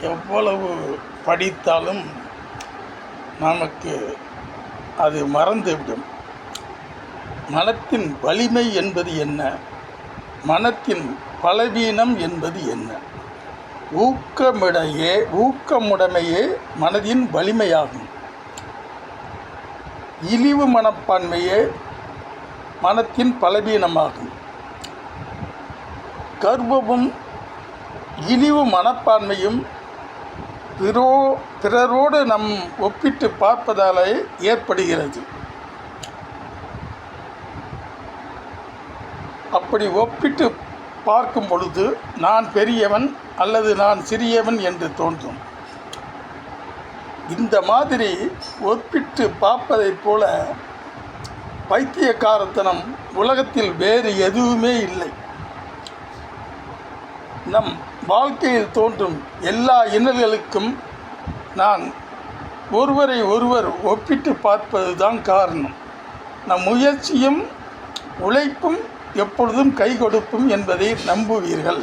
எவ்வளவு படித்தாலும் நமக்கு அது மறந்துவிடும். மனத்தின் வலிமை என்பது என்ன? மனத்தின் பலவீனம் என்பது என்ன? ஊக்கமிடையே ஊக்கமுடைமையே மனதின் வலிமையாகும். இழிவு மனப்பான்மையே மனத்தின் பலவீனமாகும். கர்வமும் இழிவு மனப்பான்மையும் பிறோ பிறரோடு நம் ஒப்பிட்டு பார்ப்பதாலே ஏற்படுகிறது. அப்படி ஒப்பிட்டு பார்க்கும் பொழுது நான் பெரியவன் அல்லது நான் சிறியவன் என்று தோன்றும். இந்த மாதிரி ஒப்பிட்டு பார்ப்பதைப் போல பைத்தியக்காரத்தனம் உலகத்தில் வேறு எதுவுமே இல்லை. நம் வாழ்க்கையில் தோன்றும் எல்லா இன்னல்களுக்கும் நான் ஒருவரை ஒருவர் ஒப்பிட்டு பார்ப்பது தான் காரணம். நம் முயற்சியும் உழைப்பும் எப்பொழுதும் கை கொடுக்கும் என்பதை நம்புவீர்கள்.